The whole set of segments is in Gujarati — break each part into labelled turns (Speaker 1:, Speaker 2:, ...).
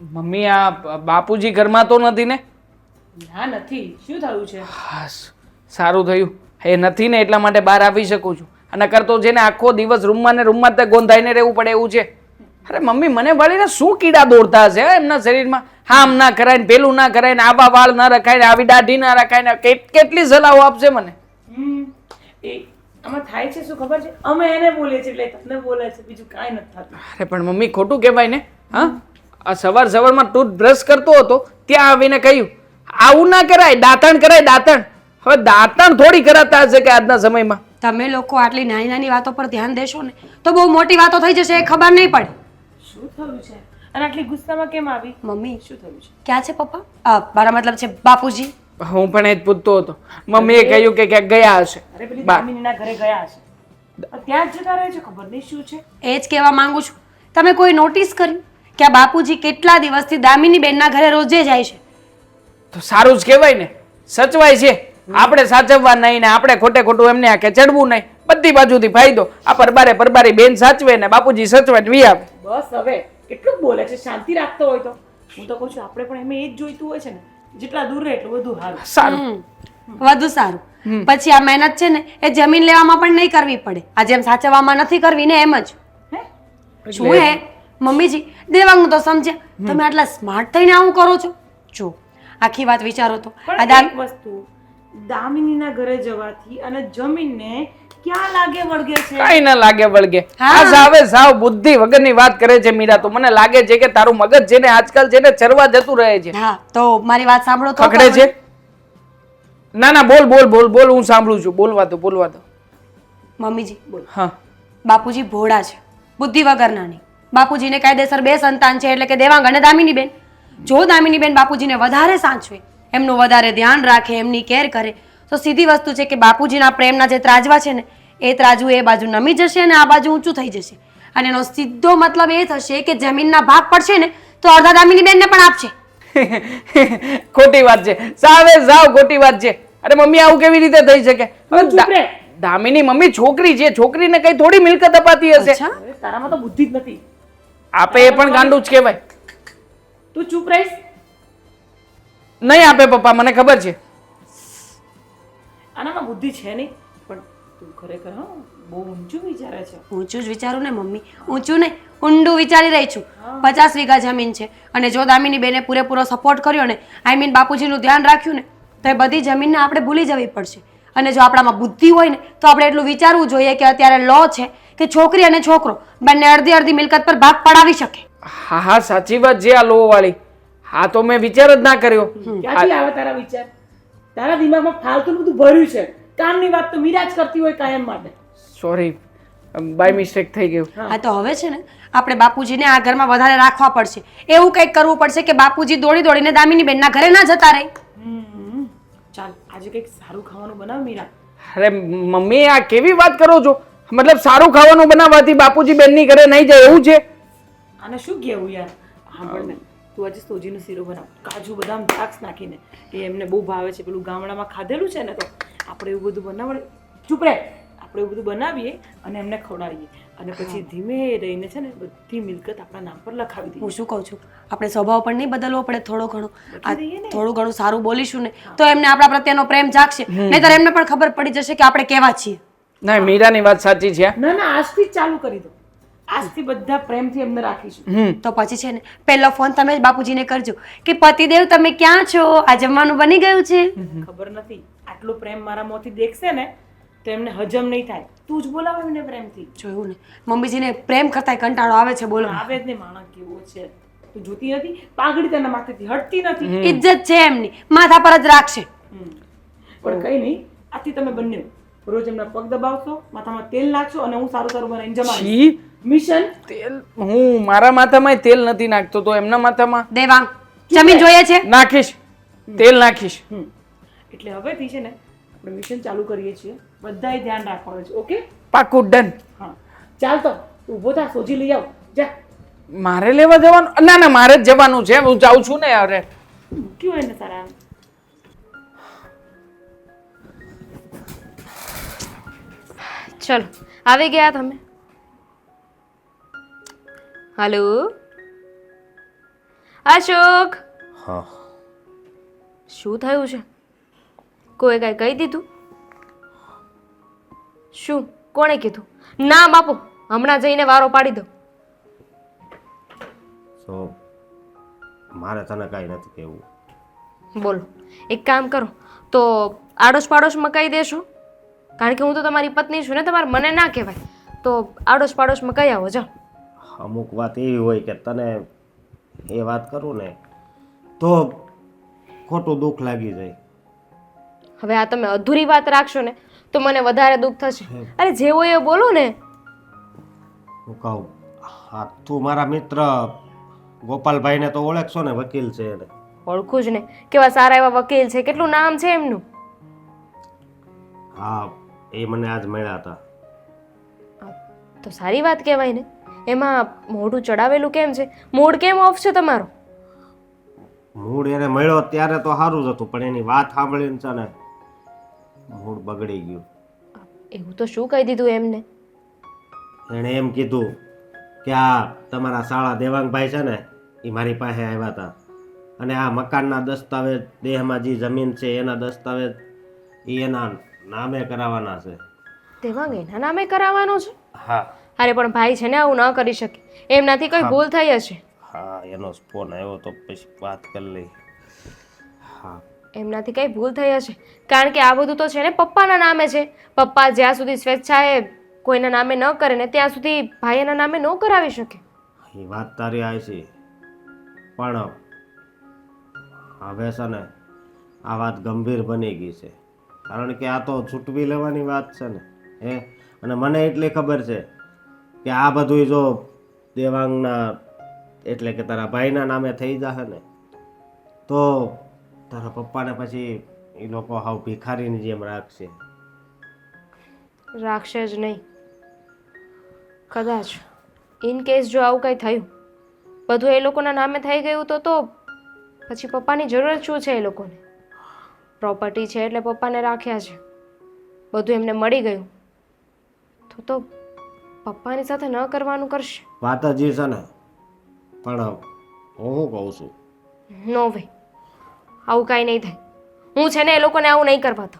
Speaker 1: મમ્મી આ બાપુજી ઘરમાં તો નથી ને?
Speaker 2: ના નથી. શું થયું છે?
Speaker 1: હાસ સારું થયું. એ નથી ને એટલા માટે બહાર આવી શકું છું. અને કરતો જેને આખો દિવસ રૂમમાં ને રૂમમાં જ તે ગોંધાઈને રહેવું પડે એવું છે. અરે મમ્મી મને વળીને શું કીડા દોડતા હશે હે એમના શરીરમાં? આમ ના કરાય ને પેલું ના કરાય ને આવા વાળ ના રખાય ને આવી દાઢી ના રખાય ને કેટલી સલાહો આપશે મને?
Speaker 2: હમ. એ આમાં થાય છે શું ખબર છે? અમે એને બોલીએ છીએ એટલે તમને બોલે છે બીજું કાંઈ નથી થતું.
Speaker 1: અરે પણ મમ્મી ખોટું કહેવાય ને હા? આ સવાર સવારમાં ટૂથ બ્રશ કરતો હતો ત્યાં આવીને કહ્યું આવું ના કરાય દાંતણ કરાય દાંતણ. હવે દાંતણ થોડી કરાતા હશે કે આજના સમયમાં?
Speaker 3: તમે લોકો આટલી નાની નાની વાતો પર ધ્યાન દેશો ને તો બહુ મોટી વાતો થઈ જશે એ ખબર નહીં પડે.
Speaker 2: શું થયું છે? અને આટલી ગુસ્સામાં કેમ આવી?
Speaker 3: મમ્મી
Speaker 2: શું થયું છે?
Speaker 3: ક્યાં છે પપ્પા? મારા મતલબ છે બાપુજી.
Speaker 1: હું પણ એ જ પૂછતો હતો. મમ્મીએ કહ્યું કે ક્યાંક ગયા હશે.
Speaker 2: અરે પેલી
Speaker 1: બા-
Speaker 2: દામિનીના ઘરે ગયા હશે. ત્યાં જ જતા રહે છે ખબર નહીં શું છે.
Speaker 3: એ જ કહેવા માંગુ છું. તમે કોઈ નોટિસ કર્યું? કે આ બાપુજી કેટલા દિવસથી દામિની બેનના ઘરે રોજે જાય છે?
Speaker 1: તો સારું જ કહેવાય ને. સચવાય છે. આપણે સાચવવા નહીં ને આપણે ખોટે ખોટું એમને આખે ચડવું નહીં. બધી બાજુથી ફાયદો. આ પરબારે પરબારી બેન સાચવે ને બાપુજી સચવે ને વી આવે.
Speaker 2: બસ હવે કેટલું બોલે છે. શાંતિ રાખતો હોય તો. હું તો કહું છું આપણે પણ એમ એ જ જોઈતું હોય છે ને. જેટલા દૂર રહે એટલું વધુ સારું.
Speaker 1: સારું.
Speaker 3: વધુ સારું. પછી આ મહેનત છે ને એ જમીન લેવામાં પણ નહીં કરવી પડે. આ જેમ સાચવવામાં નથી કરવી ને એમ જ. શું હે? મમ્મીજી દેવાંગ તો સમજ્યા. તમે આટલા સ્માર્ટ થઈને આવું કરો છો. જો આખી વાત વિચારો તો. આ દા
Speaker 2: એક વસ્તુ દામિનીના ઘરે જવાથી અને જમીનને ક્યાં લાગે વળગે છે?
Speaker 1: કઈ ના લાગે વળગે. આ સાવે સાવ બુદ્ધિ વગરની વાત કરે છે મીરા તો. મને લાગે છે કે તારું મગજ છે ને આજકાલ છે ને ચરવા જતું રહે છે.
Speaker 3: હા તો મારી વાત સાંભળો તો
Speaker 1: છે? ના ના બોલ બોલ બોલ બોલ હું સાંભળું છું. બોલવા દો બોલવા દો.
Speaker 3: મમ્મીજી
Speaker 1: હા.
Speaker 3: બાપુજી ભોળા છે. બુદ્ધિ વગરના નહીં. બાપુજીને કાયદેસર બે સંતાન છે એટલે કે દેવાંગ અને દામિનીબેન. જો દામિનીબેન બાપુજીને વધારે સાચવે એમનું વધારે ધ્યાન રાખે એમની કેર કરે તો સીધી વસ્તુ છે કે બાપુજીના પ્રેમના જે ત્રાજવા છે ને એ ત્રાજવું એ બાજુ નમી જશે અને આ બાજુ ઊંચું થઈ જશે. અને એનો સીધો મતલબ એ થશે કે જમીનના ભાગ પડશે ને તો અડધા દામિનીબેનને પણ આપશે
Speaker 1: ખોટી વાત છે. સાવે સાવ ખોટી વાત છે. અરે મમ્મી આવું કેવી રીતે થઈ શકે? હવે. દામિની મમ્મી છોકરી છે. છોકરીને કઈ થોડી મિલકત અપાતી હશે.
Speaker 2: તારામાં તો બુદ્ધિ જ નથી.
Speaker 1: આપે એ પણ ગાંડું જ કહેવાય.
Speaker 2: તું ચૂપ રહીશ.
Speaker 1: નહીં આપે પપ્પા મને ખબર છે.
Speaker 2: આનામાં બુદ્ધિ છે નહીં પણ તું ખરેખર હો બહુ ઊંચું વિચારે છે.
Speaker 3: ઊંચું જ વિચારું ને મમ્મી. ઊંચું નહીં ઊંડું વિચારી રહી છું. પચાસ વીઘા જમીન છે. અને જો દામિની બેને પૂરેપૂરો સપોર્ટ કર્યો ને આઈ મીન બાપુજીનું ધ્યાન રાખ્યું ને તો એ બધી જમીનને આપણે ભૂલી જવી પડશે. અને જો આપણામાં બુદ્ધિ હોય ને તો આપણે એટલું વિચારવું જોઈએ કે અત્યારે લો છે. કે છોકરી અને છોકરો બંને અડધી અડધી મિલકત પર ભાગ પડાવી શકે.
Speaker 1: હા હા સાચી વાત છે આ લો વાળી હા તો મેં વિચાર જ ના કર્યો.
Speaker 2: ક્યાંથી આવે તારા વિચાર? તારા દિમાગમાં ફાલતું બધું ભર્યું છે. કામની વાત તો મીરા જ કરતી હોય કાયમ માટે.
Speaker 1: સોરી બાય મિસ્ટેક થઈ ગયું.
Speaker 3: હા. તો હવે છે ને આપણે બાપુજીને આ ઘરમાં વધારે રાખવા પડશે. એવું કંઈક કરવું પડશે કે બાપુજી દોડી દોડીને દામિની બેનના ઘરે ના જતા રહે.
Speaker 2: ચાલ આજે કંઈક સારું ખાવાનું બનાવ મીરા.
Speaker 1: અરે મમ્મી આ કેવી વાત કરો છો? મતલબ સારું ખાવાનું બનાવવાથી બાપુજી બેનની ઘરે નહીં જાય એવું છે?
Speaker 2: આને શું કહેવું યાર? તું આજે સોજીનો શીરો બનાવ. કાજુ બદામ દ્રાક્ષ નાખીને એ એમને બહુ ભાવે છે. પેલું ગામડામાં ખાધેલું છે ને તો આપણે એવું બધું બનાવડે. ચૂપ રહે આપણે એવું બધું બનાવીએ અને એમને ખવડાવીએ. અને પછી ધીમે રહીને છે ને બધી મિલકત આપણા નામ પર લખાવી દઈએ.
Speaker 3: હું શું કહું છું? આપણે સ્વભાવ પણ નહીં બદલવો પડે થોડો ઘણો. આ
Speaker 2: ને.
Speaker 3: થોડું ઘણું સારું બોલીશું ને તો એમને આપણા પ્રત્યેનો પ્રેમ જાગશે. નહીંતર એમને પણ ખબર પડી જશે કે આપણે કેવા છીએ.
Speaker 1: ના મીરાની વાત સાચી છે.
Speaker 2: ના ના આજથી જ ચાલુ કરી દો. આજથી બધા પ્રેમથી એમને રાખીશું
Speaker 3: તો પછી છે ને પહેલો ફોન તમે જ બાપુજીને કરજો કે પતિદેવ તમે ક્યાં છો? આ જમવાનું બની ગયું છે?
Speaker 2: ખબર નથી. આટલો પ્રેમ મારા મોંથી દેખશે ને તો એમને હજમ નહીં થાય. તું જ બોલાવ એમને પ્રેમથી.
Speaker 3: જોયું ને. મમ્મીજીને પ્રેમ કરતા કંટાળો આવે છે બોલો.
Speaker 2: આવે જ ને માણસ કેવો છે. તું જોતી નથી? પાઘડી તેના માથેથી હટતી નથી?
Speaker 3: ઇજ્જત છે એમની. માથા પર જ રાખશે.
Speaker 2: પણ કઈ નહીં આથી તમે બંને રોજ એમના પગ દબાવશો માથામાં તેલ નાખશો અને હું સારું સારું બનાવીને જમાડીશ.
Speaker 1: છી.
Speaker 2: મિશન?
Speaker 1: તેલ? હું મારા માથામાં તેલ નથી નાખતો તો એમના માથામાં?
Speaker 3: દેવાંગ જમીન જોઈએ છે?
Speaker 1: નાખીશ. તેલ નાખીશ.
Speaker 2: હમ. એટલે હવેથી છે ને આપણે મિશન ચાલુ કરીએ છીએ. બધાએ ધ્યાન રાખવાનું છે ઓકે?
Speaker 1: પાકું ડન.
Speaker 2: હા. ચાલ તો ઊભો થા સોજી લઈ આવ. જા.
Speaker 1: મારે લેવા જવાનું? ના ના મારે જ જવાનું છે. હું જાઉં છું ને અરે.
Speaker 2: મૂક્યું હોય ને તારા
Speaker 4: ચલો આવી ગયા તમે. હલો? અશોક?
Speaker 5: હા.
Speaker 4: શું થયું છે? કોઈ કાંઈ કહી દીધું? શું? કોણે કીધું? ના બાપુ હમણાં જઈને વારો પાડી દો.
Speaker 5: સો મારે તને કાંઈ નથી કહેવું.
Speaker 4: બોલો એક કામ કરો તો આડોશ પાડોશમાં કહી દેશો. કારણ કે હું તો તમારી પત્ની છું ને તમારે મને ના કહેવાય. તો આડોશ પાડોશમાં કઈ આવો જાઓ.
Speaker 5: અમુક વાત એવી હોય કે તને એ વાત કરું ને તો ખોટું દુઃખ લાગી જાય.
Speaker 4: હવે આ તમે અધૂરી વાત રાખશો ને તો મને વધારે દુઃખ થશે. અરે જે હોય એ બોલો ને.
Speaker 5: હું કહું હા તું મારા મિત્ર ગોપાલભાઈને તો ઓળખશો ને વકીલ છે એને.
Speaker 4: ઓળખું જ ને. કેવા સારા એવા વકીલ છે. કેટલું નામ છે એમનું?
Speaker 5: હા એ મને આજ મળ્યા હતા.
Speaker 4: તો સારી વાત કહેવાય ને. એમાં મોઢું ચડાવેલું કેમ છે? મૂડ કેમ ઓફ છે તમારો?
Speaker 5: મૂડ એને મળ્યો ત્યારે તો સારું જ હતું પણ એની વાત સાંભળીને છે ને મૂડ બગડી ગયું.
Speaker 4: એવું તો શું કહી દીધું એમને?
Speaker 5: એણે એમ કીધું કે આ તમારા શાળા દેવાંગભાઈ છે ને એ મારી પાસે આવ્યા હતા. અને આ મકાનના દસ્તાવેજ દેહમાં જે જમીન છે એના દસ્તાવેજ એ એના નામે કરાવવાના છે.
Speaker 4: દેવાંગ એના નામે કરાવવાનો છે?
Speaker 5: હા.
Speaker 4: અરે પણ ભાઈ છે ને આવું ન કરી શકે. એમનાથી કોઈ ભૂલ થઈ હશે?
Speaker 5: હા એનો ફોન આવ્યો તો પછી વાત કરી લઈ હા.
Speaker 4: એમનાથી કઈ ભૂલ થઈ હશે? કારણ કે આ બધું તો છે ને પપ્પાના નામે છે. પપ્પા જ્યાં સુધી સ્વેચ્છાએ કોઈના નામે ન કરે ને ત્યાં સુધી ભાઈ એના નામે ન કરાવી શકે.
Speaker 5: એ વાત તારી આવી છે. પણ હવે છે ને આ વાત ગંભીર બની ગઈ છે. કારણ કે આ તો છૂટવી લેવાની વાત છે ને, હે? અને મને એટલી ખબર છે કે આ બધું જો દેવાંગના, એટલે કે તારા ભાઈના નામે થઈ જશે ને, તો તારા પપ્પાને પછી એ લોકો હાવ ભિખારીની જેમ રાખશે.
Speaker 4: રાખશે જ નહીં. કદાચ. ઇન કેસ જો આવું કંઈ થયું, બધું એ લોકોના નામે થઈ ગયું તો તો પછી પપ્પાની જરૂરત શું છે એ લોકોને? પ્રોપર્ટી છે એટલે પપ્પાને રાખ્યા છે. બધું એમને મળી ગયું. તો તો પપ્પાની સાથે ન કરવાનું કરશે.
Speaker 5: વાત જ છે ને પણ હું શું કહું છું?
Speaker 4: નો વે આવું કાંઈ નહીં થાય. હું છે ને એ લોકોને આવું નહીં કરવા તો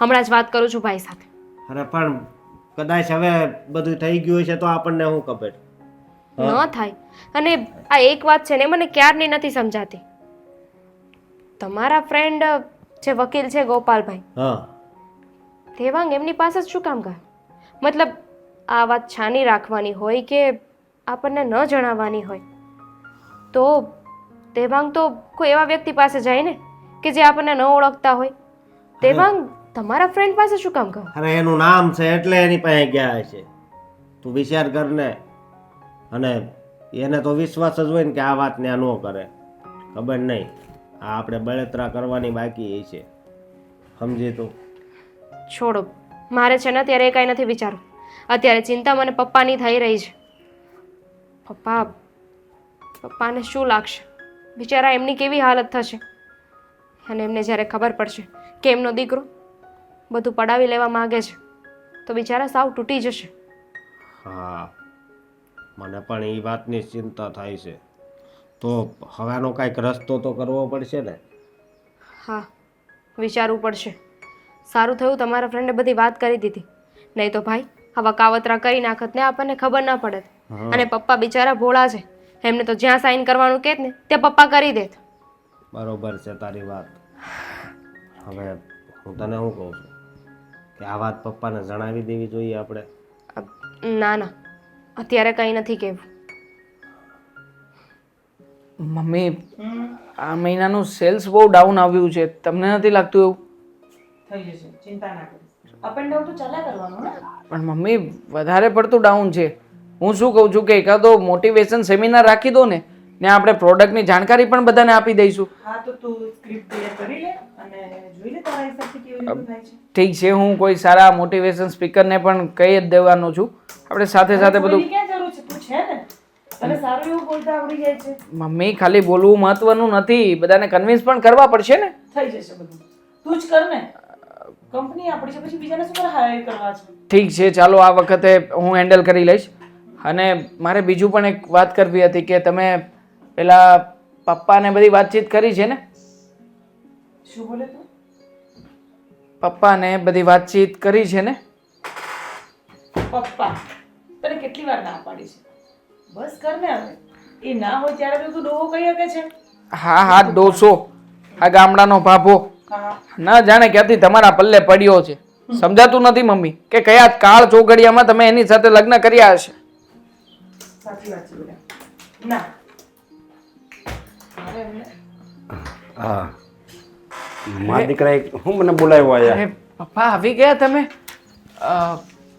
Speaker 4: હમણાં જ વાત કરું છું ભાઈ સાથે.
Speaker 5: અરે પણ કદાચ હવે બધું થઈ ગયું છે તો આપણને શું ખબર
Speaker 4: ન થાય. અને આ એક વાત છે ને મને ક્યારની નથી સમજાતી. તમારા ફ્રેન્ડ જે વકીલ છે ગોપાલભાઈ.
Speaker 5: હા.
Speaker 4: દેવાંગ એમની પાસે જ શું કામ કર મતલબ આ વાત છાની રાખવાની હોય કે આપણને ન જણાવવાની હોય? તો દેવાંગ તો કોઈ એવા વ્યક્તિ પાસે જાય ને કે જે આપણને ન ઓળખતા હોય? દેવાંગ તમારા ફ્રેન્ડ પાસે શું કામ કર
Speaker 5: અરે એનું નામ છે એટલે એની પાસે ગયા છે તું વિચાર કર ને. અને એને તો વિશ્વાસ જ હોય ને કે આ વાત ને આ ન કરે. ખબર નહીં. આ આપણે બળતરા કરવાની બાકી છે. સમજે તો?
Speaker 4: છોડો. મારે છે ને અત્યારે એ કાંઈ નથી વિચારવું અત્યારે ચિંતા મને પપ્પાની થઈ રહી છે. પપ્પા પપ્પાને શું લાગશે? બિચારા એમની કેવી હાલત થશે? અને એમને જ્યારે ખબર પડશે કે એમનો દીકરો બધું પડાવી લેવા માંગે છે તો બિચારા સાવ તૂટી જશે.
Speaker 5: હા. મને પણ એ વાતની ચિંતા થાય છે. તો હવાનો કાંઈક રસ્તો તો કરવો પડશે ને?
Speaker 4: હા વિચારવું પડશે. સારું થયું તમારા ફ્રેન્ડે બધી વાત કરી દીધી. નહીં તો ભાઈ આવા કાવતરા કરી નાખત ને આપણને ખબર ના પડે. અને પપ્પા બિચારા ભોળા છે. એમને તો જ્યાં સાઈન કરવાનું કહેત ને ત્યાં પપ્પા કરી દેત.
Speaker 5: બરોબર છે તારી વાત. હવે હું તને શું કહું છું? કે આ વાત પપ્પાને જણાવી દેવી જોઈએ આપણે.
Speaker 4: ના ના. અત્યારે કંઈ નથી કહેવું.
Speaker 1: મમ્મી આ મહિનાનું સેલ્સ બહુ ડાઉન આવ્યું છે. તમને નથી લાગતું એવું?
Speaker 2: થઈ જશે. ચિંતા ના કરો અપ એન્ડ ડાઉન તો ચાલ્યા કરવાનું ને?
Speaker 1: પણ મમ્મી વધારે પડતું ડાઉન છે. હું શું કહું છું કે એકાદો મોટિવેશન સેમિનાર રાખી દો ને ને આપણે પ્રોડક્ટની જાણકારી પણ બધાને આપી દઈશું.
Speaker 2: હા તો તું સ્ક્રિપ્ટ તૈયાર કરી લે અને જોઈ લે તારા હિસાબથી કેવી રીતે થાય છે.
Speaker 1: ઠીક છે હું કોઈ સારા મોટિવેશન સ્પીકરને પણ કહી જ દેવાનો છું. આપણે સાથે સાથે બધું
Speaker 2: ક્યાં જરૂર છે? તું છે
Speaker 1: મમ્મી ખાલી બોલવું મહત્વનું નથી. બધાને કન્વિન્સ પણ કરવા પડશે ને?
Speaker 2: થઈ જશે બધું. તું જ કર ને. કંપની આપણી છે પછી બીજાને શું હાયર કરવા છે.
Speaker 1: ઠીક છે ચાલો આ વખતે હું હેન્ડલ કરી લઈશ. અને મારે બીજું પણ એક વાત કરવી હતી કે તમે પેલા પપ્પાને બધી વાતચીત કરી છે ને?
Speaker 2: શું બોલે તું?
Speaker 1: પપ્પાને બધી વાતચીત કરી છે ને?
Speaker 2: પપ્પા. તને કેટલી વાર ના પાડી છે? બસ કર ને હવે. એ ના હોય ત્યારે તો તું ડોહો કહી શકે છે.
Speaker 1: હા હા ડોસો. આ ગામડાનો ભાભો. ના જાણે ક્યાંથી તમારા પલ્લે પડ્યો છે. સમજાતું નથી મમ્મી કે કયા કાળ ચોઘડિયામાં તમે એની સાથે લગ્ન કર્યા હશે?
Speaker 2: સાચી વાત છે બેટા. ના.
Speaker 6: હા. મારા દીકરા હું મને બોલાવ્યો આયા?
Speaker 1: પપ્પા આવી ગયા તમે?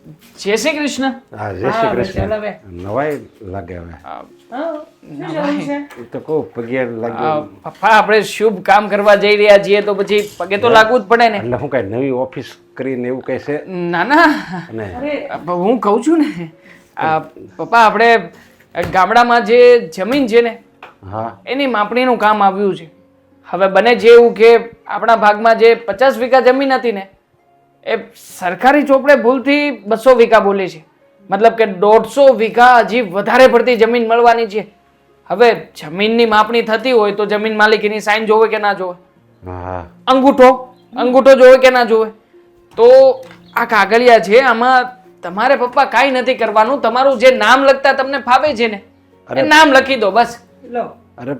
Speaker 1: જય શ્રી કૃષ્ણ.
Speaker 6: હા જય શ્રી. કૃષ્ણ. નવાય લાગે હવે.
Speaker 2: હા. શું જરૂર છે?
Speaker 6: એ તો કહું પગે લાગ્યું.
Speaker 1: પપ્પા આપણે શુભ કામ કરવા જઈ રહ્યા છીએ તો પછી પગે તો લાગવું જ પડે ને.
Speaker 6: એટલે હું કઈ નવી ઓફિસ કરીને એવું કહે છે?
Speaker 1: ના ના. હું કહું છું ને આ પપ્પા આપણે ગામડામાં જે જમીન છે ને
Speaker 6: હા.
Speaker 1: એની માપણીનું કામ આવ્યું છે. હવે બને છે એવું કે આપણા ભાગમાં જે પચાસ વીઘા જમીન હતી ને એ સરકારી ચોપડે ભૂલથી બસો વીઘા બોલી છે. મતલબ કે દોઢસો વીઘા હજી વધારે પડતી જમીન મળવાની છે. હવે જમીનની માપણી થતી હોય તો જમીન માલિકીની સાઈન જોવે કે ના જોવે? અંગૂઠો? અંગૂઠો જોવે કે ના જોવે? તો આ કાગળિયા છે આમાં તમારે પપ્પા કાંઈ નથી કરવાનું. તમારું જે નામ લખતા તમને ફાવે છે ને એ નામ લખી દો બસ.
Speaker 2: લો.
Speaker 6: અરે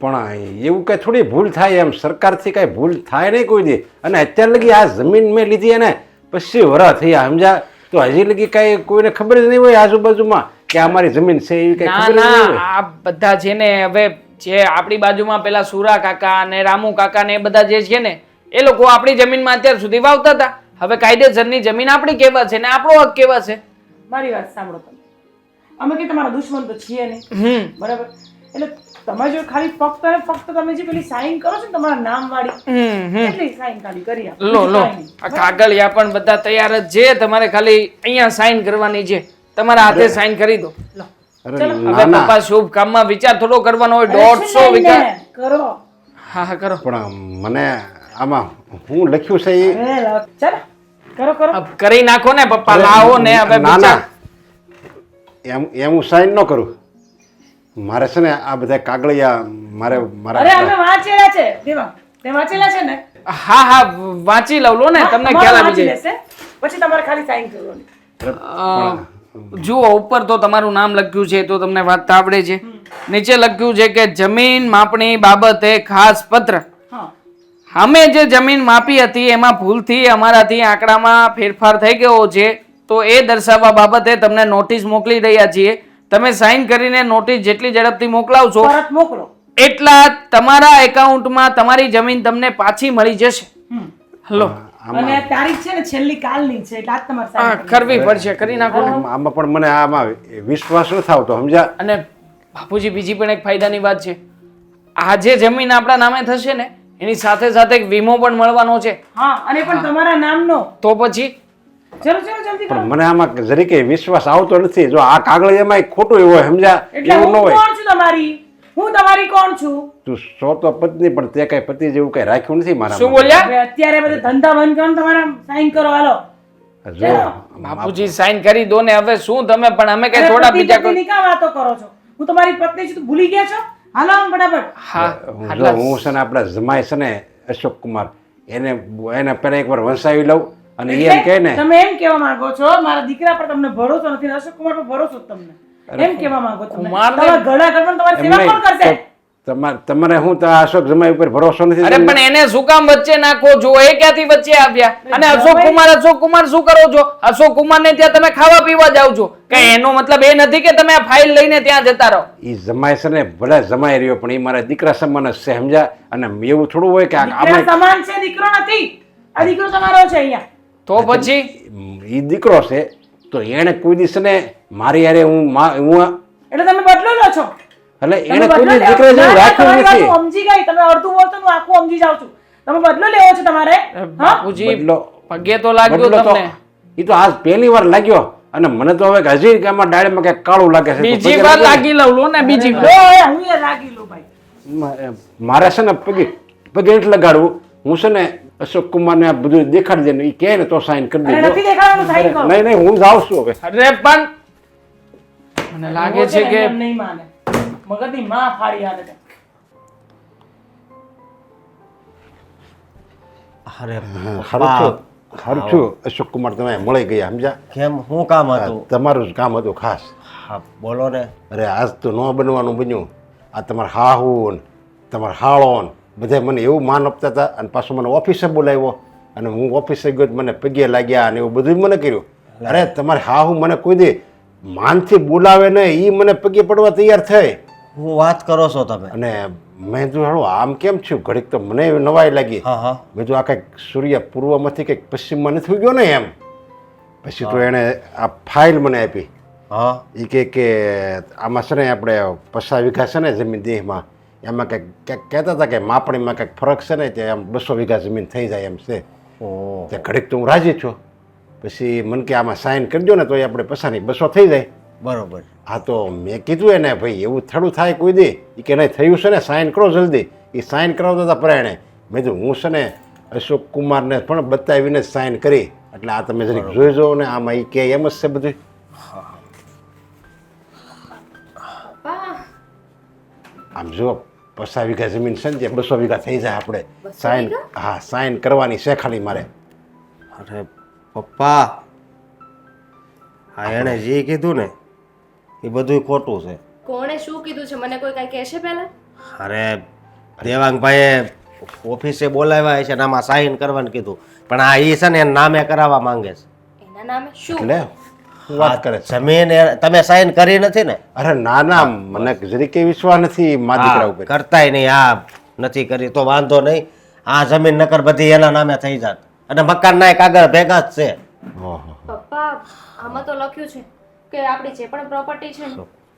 Speaker 6: પણ એવું કંઈ થોડી ભૂલ થાય એમ? સરકારથી કઈ ભૂલ થાય નહીં કોઈ દી અને અત્યાર લગી આ જમીન મેં લીધી અને પછી વરા થયા સમજા તો હજી લગી કાંઈ કોઈને ખબર જ નહીં હોય આજુબાજુમાં કે અમારી જમીન છે એવી કઈ ખબર નહીં
Speaker 1: ના આ બધા છે ને હવે જે આપણી બાજુમાં પેલા સુરા કાકા ને રામુ કાકા ને એ બધા જે છે ને એ લોકો આપણી જમીનમાં અત્યાર સુધી વાવતા હતા. હવે કાયદેસરની જમીન આપણી કેવા છે ને આપણો હક કેવા છે?
Speaker 2: મારી વાત સાંભળો તમે. અમે કે તમારા દુશ્મન તો છીએ નહીં. બરાબર? એટલે તમે જો ખાલી ફક્ત ને ફક્ત તમે જે પેલી સાઈન કરો છો ને તમારા નામ વાળી એટલી સાઈન ખાલી કરી આપો?
Speaker 1: લો લો. આ કાગળિયા પણ બધા તૈયાર જ છે. તમારે ખાલી અહીંયા સાઈન કરવાની છે. તમારા હાથે સાઈન કરી દો.
Speaker 2: લો.
Speaker 6: અરે
Speaker 2: ચલો.
Speaker 6: ના
Speaker 1: હવે પપ્પા શુભ કામમાં વિચાર થોડો કરવાનો હોય. દોઢસો
Speaker 2: વિચાર.
Speaker 1: વીઘા
Speaker 2: કરો.
Speaker 1: હા હા કરો.
Speaker 6: પણ મને આમાં હું લખ્યું છે એ
Speaker 2: અરે કરો કરો.
Speaker 1: કરી નાખો ને પપ્પા. લાવો ને હવે
Speaker 6: ના. એમ એમ હું સાઈન ન કરું. મારે છે ને આ બધા કાગળિયા મારે
Speaker 2: અરે
Speaker 6: મારા
Speaker 2: અમે વાંચેલા છે. દેવા તે વાંચેલા છે ને?
Speaker 1: હા હા વાંચી લઉં લો ને તમને ખ્યાલ આવી
Speaker 2: વાંચી
Speaker 1: જાય.
Speaker 2: લેશે. પછી તમારે ખાલી સાઈન કરવાની.
Speaker 1: અ, જુઓ ઉપર તો તમારું નામ લખ્યું છે તો તમને વાંચતા આવડે છે. નીચે લખ્યું છે કે જમીન માપણી બાબતે ખાસ પત્ર.
Speaker 2: હા.
Speaker 1: અમે જે જમીન માપી હતી એમાં ભૂલથી અમારાથી આંકડામાં ફેરફાર થઈ ગયો છે તો એ દર્શાવવા બાબતે તમને નોટિસ મોકલી રહ્યા છીએ. તમે સાઈન કરીને નોટિસ જેટલી ઝડપથી મોકલાવશો
Speaker 2: પરત મોકલો.
Speaker 1: એટલા તમારા એકાઉન્ટમાં તમારી જમીન તમને પાછી મળી જશે. હલો.
Speaker 2: અને તારીખ છે ને છેલ્લી કાલની છે એટલે આજ તમારે સાઈન
Speaker 1: કરવી પડશે. કરી નાખો.
Speaker 6: આમાં પણ મને આમાં વિશ્વાસ ન થાવતો સમજ્યા?
Speaker 1: અને બાપુજી બીજી પણ એક ફાયદાની વાત છે. આ જે જમીન આપણા નામે થશે ને એની સાથે સાથે એક વીમો પણ મળવાનો છે.
Speaker 2: હા અને પણ તમારા નામનો.
Speaker 1: તો પછી
Speaker 6: પણ મને આમાં જરીકે વિશ્વાસ આવતો નથી. જો આ કાગળિયામાં ખોટું એવું સમજ્યા? એવું ન હોય.
Speaker 2: તમારી? હું તમારી કોણ છું?
Speaker 6: તું સો તો પત્ની પણ તે કઈ પતિ જેવું કઈ રાખ્યું નથી મારા
Speaker 1: શું બોલ્યા?
Speaker 2: હવે અત્યારે બધા ધંધા બંધ કરો તમારા સાઈન કરો હાલો.
Speaker 6: જો
Speaker 1: બાપુજી સાઈન કરી દો ને હવે શું તમે પણ અમે કઈ થોડા બીજા કોઈ
Speaker 2: નિકા વાતો કરો છો? હું તમારી પત્ની છું તો ભૂલી ગયા છો? હાલો આમ ફટાફટ.
Speaker 1: હા
Speaker 6: હું છે ને આપણા જમાઈ છે ને અશોક કુમાર. એને એને પેલા એકવાર વંસાવી લઉં. અને એ એમ કહે ને
Speaker 2: તમે એમ કહેવા માંગો છો મારા દીકરા પર તમને ભરોસો નથી અશોક કુમાર પર ભરોસો તમને. એમ કહેવા માંગો તમે. તમારા ઘણા ઘરમાં તમારી સેવા કોણ કરશે?
Speaker 6: તમારે તમારે હું તો અશોક જમાઈ ઉપર ભરોસો નથી
Speaker 1: અરે પણ એને શું કામ વચ્ચે નાખો જો એ ક્યાંથી વચ્ચે આવ્યા? અને અશોક કુમાર અશોક કુમાર શું કરો છો? અશોક કુમાર ને ત્યાં તમે ખાવા પીવા જાવ છો. કે એનો મતલબ એ નથી કે તમે આ ફાઇલ લઈને ત્યાં જતા રહો.
Speaker 6: એ જમાય છે ને ભલે જમાઈ રહ્યો પણ એ મારા દીકરા સમાન છે સમજ્યા? અને એવું થોડું હોય કે આ-
Speaker 2: સમાન છે દીકરો નથી. આ દીકરો તમારો છે અહીંયા.
Speaker 1: તો પછી?
Speaker 6: એ દીકરો છે તો એને કોઈ દિવસ ને મારી યારે હું હું
Speaker 2: એટલે તમે બદલો લો છો.
Speaker 6: એટલે એને કોઈ દિવસ દીકરા જેવું રાખ્યું નથી.
Speaker 2: સમજી ગઈ. તમે અડધું બોલતો હું આખું સમજી જાઉં છું. તમે બદલો લેવો છો તમારે. હા?
Speaker 1: બાપુજી
Speaker 6: બદલો-
Speaker 1: પગે તો લાગ્યો તમને.
Speaker 6: એ તો આજ પહેલી વાર લાગ્યો. અને મને તો હવે કે હજી કે ડાળીમાં કંઈક કાળું લાગે છે.
Speaker 1: બીજી વાર
Speaker 6: લાગી
Speaker 1: લઉં લો ને બીજી
Speaker 2: હું લાગી લઉં ભાઈ.
Speaker 6: મારે છે ને પગે પગે એટલે લગાડવું. હું છે ને અશોક કુમાર ને આ બધું દેખાડી દે ને એ કહે ને તો સાઈન કરી
Speaker 2: દે
Speaker 6: નહીં નહીં હું જાઉં છું હવે.
Speaker 1: અરે પણ મને લાગે છે કે
Speaker 2: એમ નહીં માને. મગજની માં ફાડી આલે
Speaker 5: અરે
Speaker 6: અશોક કુમાર તમે મળી ગયા સમજ્યા?
Speaker 5: કેમ? કામ
Speaker 6: તમારું જ કામ હતું ખાસ.
Speaker 5: હા બોલો ને.
Speaker 6: અરે આજ તો ન બનવાનું બન્યું. આ તમારા હાહુ ને તમારા હાળો ને બધા મને એવું માન આપતા હતા અને પાછું મને ઓફિસે બોલાવ્યો અને હું ઓફિસે ગયો મને પગે લાગ્યા અને એવું બધું મને કર્યું. અરે તમારે હા હું મને કોઈ દે માનથી બોલાવે નહીં એ મને પગે પડવા તૈયાર થઈ
Speaker 5: હું વાત કરો છો તમે.
Speaker 6: અને મેં જો હાલો આમ કેમ છું? ઘડીક તો મને નવાઈ લાગી.
Speaker 5: હા હા.
Speaker 6: મેં જો આ કંઈક સૂર્ય પૂર્વમાંથી કંઈક પશ્ચિમમાં નથી ગયો ને એમ. પછી તો એણે આ ફાઇલ મને આપી.
Speaker 5: હા.
Speaker 6: એ કે આમાં છે ને આપણે પસા વિઘા છે ને જમીન દેહમાં એમાં કંઈક કંઈક કહેતા હતા કે માપણીમાં કંઈક ફરક છે ને તે આમ બસો વીઘા જમીન થઈ જાય એમ છે. તે ઘડીક તો હું રાજી છું. પછી મને કે આમાં સાઇન કરજો ને તો એ આપણે પસાની બસો થઈ જાય.
Speaker 5: બરોબર.
Speaker 6: હા તો મેં કીધું એને ભાઈ એવું થોડું થાય કોઈ દે એ કે નહીં થયું છે ને સાઇન કરો જલ્દી. એ સાઇન કરાવતા હતા પરાયણે. મેં કીધું હું છે ને અશોક કુમારને પણ બતાવીને સાઇન કરી. એટલે આ તમે જરીક જોઈ જો ને આમાં એ કે એમ જ છે બધું આમ જો પચાસ વીઘા જમીન છે ને બસો વીઘા થઈ જાય આપણે. સાઇન હા સાઈન કરવાની છે ખાલી મારે.
Speaker 5: અરે પપ્પા હા એણે જે કીધું ને એ બધું ખોટું છે.
Speaker 4: કોણે શું કીધું છે? મને કોઈ કાંઈ કહેશે પહેલા?
Speaker 5: અરે દેવાંગભાઈએ ઓફિસે બોલાવ્યા છે ને આમાં સાઈન કરવાનું કીધું. પણ આ એ છે ને એના નામે કરાવવા માંગે છે.
Speaker 4: એના નામે શું?
Speaker 6: એટલે? વાત કરે
Speaker 5: જમીન એ- તમે સાઈન કરી નથી ને?
Speaker 6: અરે ના ના મને જરીકે વિશ્વાસ નથી મા દીકરા ઉપર.
Speaker 5: કરતાય નહીં આ નથી કરી તો વાંધો નહીં. આ જમીન નકર બધી એના નામે થઈ જાત. અને મકાનના કાગળ ભેગા જ છે.
Speaker 4: પપ્પા આમાં તો લખ્યું છે કે આપણી જે પણ પ્રોપર્ટી છે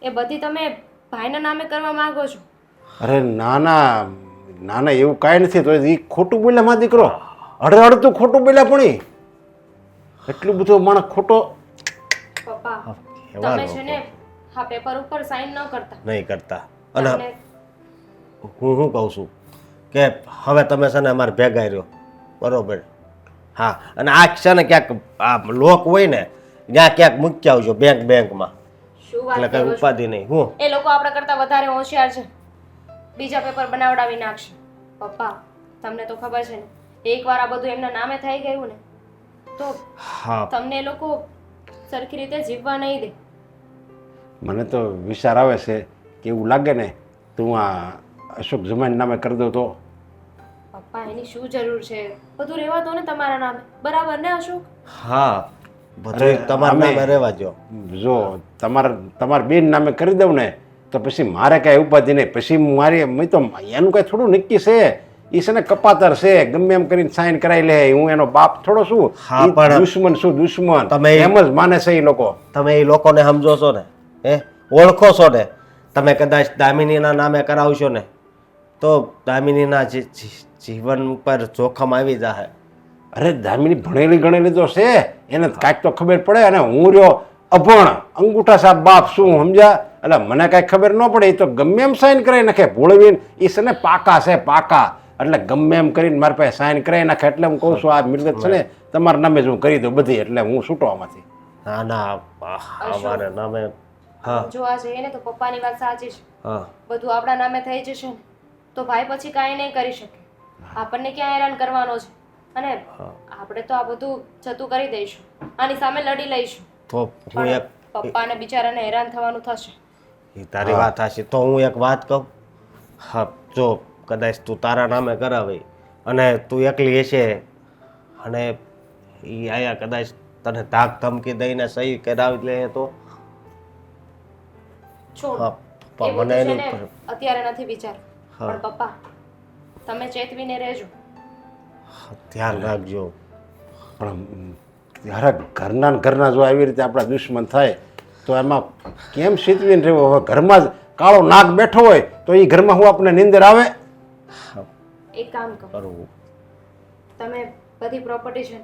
Speaker 4: એ બધી તમે ભાઈના નામે કરવા માંગો છો.
Speaker 6: અરે ના ના ના ના એવું કાંઈ નથી. તો એ ખોટું બોલ્યા મા દીકરો. અડે અડતું ખોટું બોલ્યા પણ એટલું બધું માણસ ખોટો
Speaker 5: એવા
Speaker 4: તમે છે ને હા પેપર ઉપર સાઈન ન કરતા.
Speaker 5: નહીં કરતા. અને હું શું કહું છું? કે હવે તમે છે ને અમારે ભેગા રહ્યો. બરોબર? હા અને આ છે ને ક્યાંક આ લોક હોય ને ત્યાં ક્યાંક મૂકી આવજો બેંક બેંકમાં
Speaker 4: શું વાત
Speaker 5: એટલે કઈ
Speaker 4: કરો છો?
Speaker 5: ઉપાધિ નહીં. હું?
Speaker 4: એ લોકો આપણા કરતા વધારે હોશિયાર છે. બીજા પેપર બનાવડાવી નાખશે. પપ્પા તમને તો ખબર છે ને એકવાર આ બધું એમના નામે થઈ ગયું ને તો
Speaker 5: હા.
Speaker 4: તમને એ લોકો સરખી રીતે જીવવા નહીં દે.
Speaker 6: મને તો વિચાર આવે છે કે એવું લાગે ને તો હું આ અશોક જમાન નામે કરી દઉં તો.
Speaker 4: પપ્પા એની શું જરૂર છે? બધું રહેવા દો ને તમારા નામે. બરાબર ને અશોક?
Speaker 5: હા બધું તમારા નામે રહેવા દો.
Speaker 6: જો તમારા તમારા બેન નામે કરી દઉં ને તો પછી મારે કાંઈ ઉપાધિ નહીં. પછી મારી મેં તો એનું કાંઈ થોડું નક્કી છે. એ છે ને કપાતર છે ગમે એમ કરીને સાઈન કરાવી લે. હું એનો બાપ થોડો શું
Speaker 5: હા, પણ-
Speaker 6: દુશ્મન શું દુશ્મન.
Speaker 5: તમે-
Speaker 6: એમ જ માને છે એ લોકો.
Speaker 5: તમે એ લોકોને સમજો છો ને? હે? ઓળખો છો ને? તમે કદાચ દામિનીના નામે કરાવશો ને તો દામિનીના જી- જીવન ઉપર જોખમ આવી જાય
Speaker 6: અરે દામિની ભણેલી ગણેલી તો છે. એને કાંઈક તો ખબર પડે અને હું રહ્યો અભણ. અંગૂઠા સાહેબ બાપ શું સમજ્યા? એટલે મને કાંઈ ખબર ન પડે. એ તો ગમે એમ સાઈન કરાવી નાખે. ભોળવીને એ છે ને પાકા છે પાકા. એટલે ગમે એમ કરીને મારી પાસે સાઇન કરાવી નાખે એટલે હું કહું છું આ મિલકત છે ને તમારા નામે જ હું કરી દઉં બધી એટલે હું છૂટો આમાંથી
Speaker 5: ના ના અમારે નામે હા.
Speaker 4: જોવા જઈએ ને તો પપ્પાની વાત સાચી છે.
Speaker 5: હા.
Speaker 4: બધું આપણા નામે થઈ જશે ને તો ભાઈ પછી કાંઈ નહીં કરી શકે. આપણને ક્યાં હેરાન કરવાનો છે? અને આપણે તો આ બધું જતું કરી દઈશું. આની સામે લડી લઈશું.
Speaker 5: તો હું એક
Speaker 4: પપ્પાને બિચારાને હેરાન થવાનું થશે.
Speaker 5: એ તારી વાત હાચી તો હું એક વાત કહું. હા જો કદાચ તું તારા નામે કરાવી અને તું એકલી હશે અને એ આયા કદાચ તને ધાક ધમકી દઈને સહી કરાવી લે તો?
Speaker 4: પપ્પા
Speaker 5: મને એની
Speaker 4: અત્યારે નથી વિચાર. પણ પપ્પા તમે ચેતવીને રહેજો.
Speaker 5: ધ્યાન રાખજો.
Speaker 6: પણ ત્યારે ઘરના ઘરના જો આવી રીતે આપણા દુશ્મન થાય તો એમાં કેમ શીતવીને રહેવો? હવે ઘરમાં જ કાળો નાક બેઠો હોય તો એ ઘરમાં હું આપણે નિંદર આવે?
Speaker 4: એક કામ કરો.
Speaker 5: કરવું
Speaker 4: તમે બધી પ્રોપર્ટી છે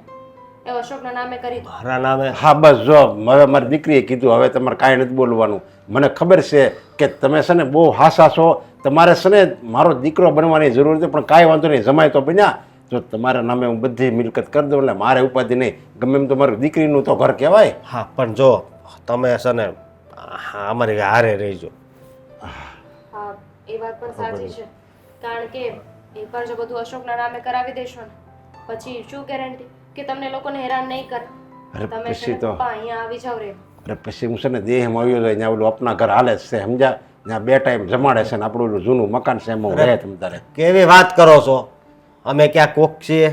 Speaker 4: એ અશોકના નામે કરી દો.
Speaker 5: મારા નામે?
Speaker 6: હા બસ જો મારે મારી દીકરીએ કીધું હવે તમારે કાંઈ નથી બોલવાનું. મને ખબર છે કે તમે છે ને બહુ હાસા છો. તમારે છે ને મારો દીકરો બનવાની જરૂર નથી પણ કાંઈ વાંધો નહીં જમાય તો બન્યા. જો તમારા નામે હું બધી મિલકત કરી દઉં એટલે મારે ઉપાધિ નહીં. ગમે એમ તો મારી દીકરીનું તો ઘર કહેવાય.
Speaker 5: હા પણ જો તમે છે ને હા, અમારી હારે રહીજો.
Speaker 4: હા એ વાત પણ સાચી છે. કારણ કે એકવાર જો બધું અશોકના નામે કરાવી દેશો ને પછી શું ગેરંટી કે તમને લોકોને હેરાન નહીં કરે?
Speaker 6: અરે પછી તો
Speaker 4: અહીંયા આવી જાવ રે.
Speaker 6: અરે પછી હું છે ને દેહમાં આવ્યો જાય ત્યાં ઓલું અપના ઘર હાલે જ છે સમજા ત્યાં બે ટાઈમ જમાડે છે ને આપણું જૂનું મકાન છે એમાં રહે તમે તારે.
Speaker 5: કેવી વાત કરો છો? અમે ક્યાં કોક છીએ?